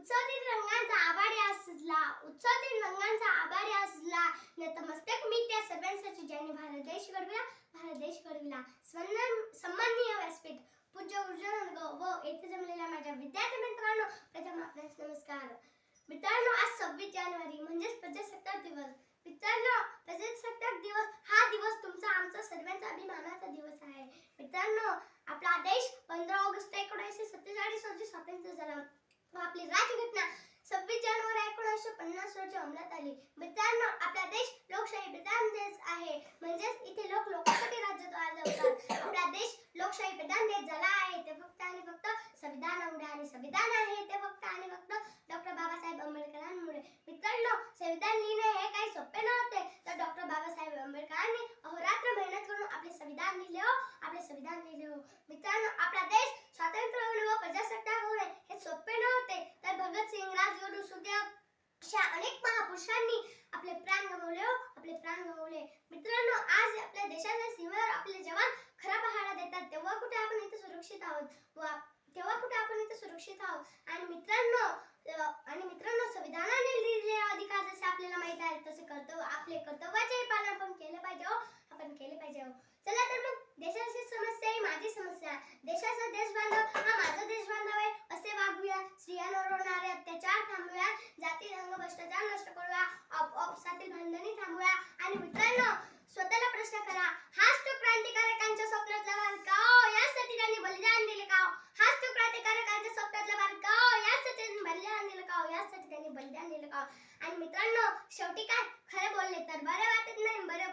उत्सवतील रंगांचा आभारी असला उत्सव रंगांचा आभारी असला. नतमस्तक मी त्या सर्वांसाठी. ज्यांनी भारत देश घडविला भारत देश घडविला सन्माननीय व्यासपीठ पूज्य ऊर्जा व येथे जमलेल्या माझ्या विद्यार्थी मित्रांनो प्रथम आपल्यास नमस्कार. मित्रांनो आज सव्वीस जानेवारी म्हणजेच प्रजासत्ताक दिवस. मित्रांनो प्रजासत्ताक दिवस हा दिवस तुमचा आमचा सर्वांचा अभिमानाचा दिवस आहे. मित्रांनो आपला देश पंधरा ऑगस्ट एकोणीसशे सत्तेचाळीस रोजी स्वातंत्र्य झाला. आपली राज्यघटना सव्वीस जानेवारी एकोणीसशे पन्नास रोजी अंमलात आली. मित्रांनो आपला देश लोकशाही प्रधान देश आहे. म्हणजेच इथे लोक लोकांसाठी राज्य चालवतात आपला देश लोकशाही प्रधान देश झाला आहे. ते फक्त आणि फक्त संविधान एवढे आणि संविधान आहे. ते फक्त आणि फक्त डॉक्टर बाबासाहेब आंबेडकरांमुळे. मित्रांनो संविधान लिहिणे हे काही सोपे नव्हते. तर डॉक्टर बाबासाहेब आंबेडकरांनी अहोरात्र मेहनत करून आपले संविधान लिहिले हो. आपले संविधान लिहिले हो. मित्रांनो आपला देश स्वातंत्र्य होणे व प्रजासत्ताक होणे हे सोपे नव्हते तर भगतसिंग राजगुरू सुखदेव अशा अनेक महापुरुषांनी आपले प्राण गमावले हो आपले प्राण गमावले. मित्रांनो आज आपल्या देशाच्या सीमेवर आपले जवान खरा पहारा देतात. तेव्हा कुठे आपण इथे सुरक्षित आहोत? व तेव्हा कुठे आपण इथे सुरक्षित आहोत? आणि मित्रांनो आणि मित्रांनो संविधानाने लिहिलेले अधिकार जसे आपल्याला माहीत आहे तसे कर्तव्य आपले कर्तव्याचे पालन आपण केलं पाहिजे हो. आपण केले मित्रांनो शेवटी काय? खरं बोलले तर बरं वाटत नाही बरं